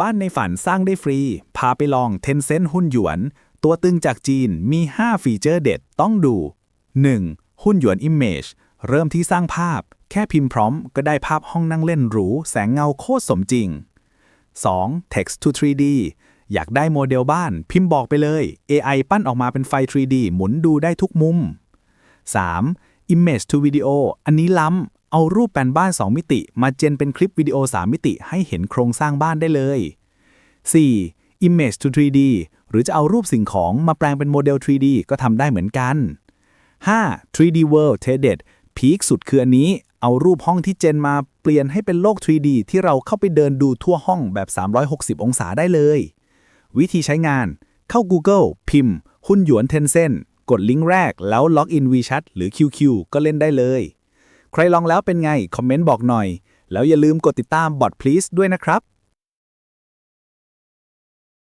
บ้านในฝันสร้างได้ฟรี พาไปลอง Tencent หุ้นหยวน ตัวตึงจากจีนมี 5 ฟีเจอร์เด็ดต้องดู 1. หุ้นหยวน Image เริ่มที่สร้างภาพ แค่พิมพ์พร้อมก็ได้ภาพห้องนั่งเล่นหรู แสงเงาโคตรสมจริง 2. Text to 3D อยากได้โมเดลบ้าน พิมพ์บอกไปเลย AI ปั้นออกมาเป็นไฟ 3D หมุนดูได้ทุกมุม 3. Image to Video อันนี้ล้ำ เอารูปแปลนบ้าน 2 มิติ มาเจนเป็นคลิปวิดีโอ 3 มิติ ให้เห็นโครงสร้างบ้านได้เลย 4. Image to 3D หรือจะเอารูปสิ่งของมาแปลงเป็นโมเดล 3D ก็ทำได้เหมือนกัน 5. 3D World t e d e d พีคสุดคืออันนี้ เอารูปห้องที่เจนมาเปลี่ยนให้เป็นโลก 3D ที่เราเข้าไปเดินดูทั่วห้องแบบ 360 องศาได้เลย วิธีใช้งาน เข้า Google พิมพ์ หุ้นหยวน Tencent กดลิงก์แรกแล้วล็อกอิน WeChat หรือ QQ ก็เล่นได้เลย ใครลองแล้วเป็นไง คอมเมนต์บอกหน่อย แล้วอย่าลืมกดติดตามบอท please ด้วยนะครับ